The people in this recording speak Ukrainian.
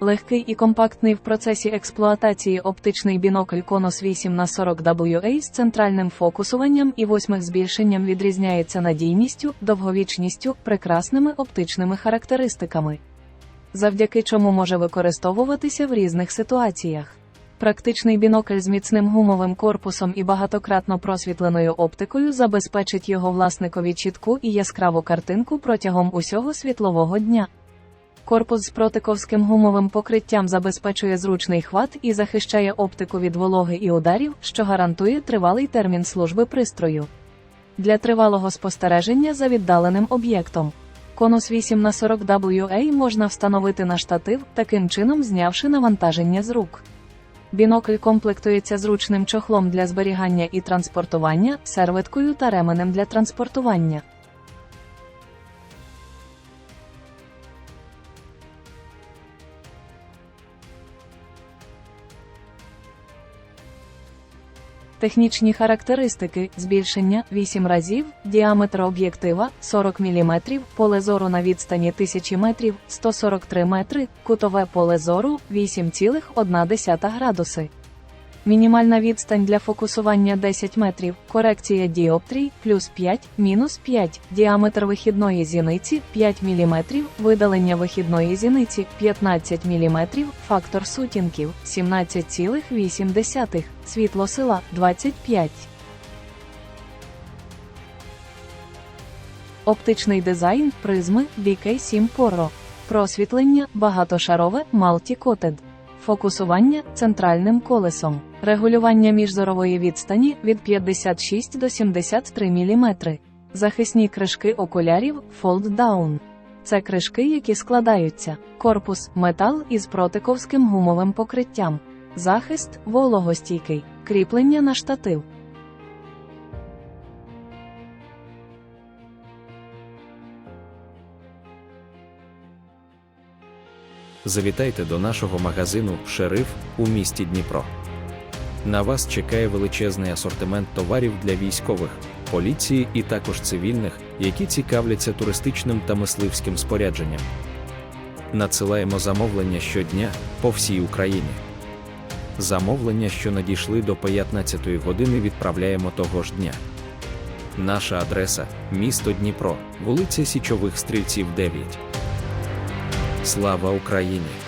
Легкий і компактний в процесі експлуатації оптичний бінокль Konos 8 на 40 WA з центральним фокусуванням і восьмих збільшенням відрізняється надійністю, довговічністю, прекрасними оптичними характеристиками, завдяки чому може використовуватися в різних ситуаціях. Практичний бінокль з міцним гумовим корпусом і багатократно просвітленою оптикою забезпечить його власникові чітку і яскраву картинку протягом усього світлового дня. Корпус з протиковським гумовим покриттям забезпечує зручний хват і захищає оптику від вологи і ударів, що гарантує тривалий термін служби пристрою. Для тривалого спостереження за віддаленим об'єктом. Конус 8 на 40 WA можна встановити на штатив, таким чином знявши навантаження з рук. Бінокль комплектується зручним чохлом для зберігання і транспортування, серветкою та ременем для транспортування. Технічні характеристики: збільшення 8 разів, діаметр об'єктива 40 мм, поле зору на відстані 1000 метрів 143 метри, кутове поле зору 8,1 градуси. Мінімальна відстань для фокусування 10 метрів, корекція діоптрій плюс 5, мінус 5, діаметр вихідної зіниці 5 мм, видалення вихідної зіниці 15 мм, фактор сутінків 17,8, світло сила 25. Оптичний дизайн призми BK7 Poro. Просвітлення багатошарове Multi-Coated. Фокусування центральним колесом. Регулювання міжзорової відстані від 56 до 73 мм. Захисні кришки окулярів Fold Down. Це кришки, які складаються. Корпус метал із протиковським гумовим покриттям. Захист вологостійкий. Кріплення на штатив. Завітайте до нашого магазину Шериф у місті Дніпро. На вас чекає величезний асортимент товарів для військових, поліції і також цивільних, які цікавляться туристичним та мисливським спорядженням. Надсилаємо замовлення щодня по всій Україні. Замовлення, що надійшли до 15-ї години, відправляємо того ж дня. Наша адреса місто Дніпро, вулиця Січових Стрільців 9. Слава Україні!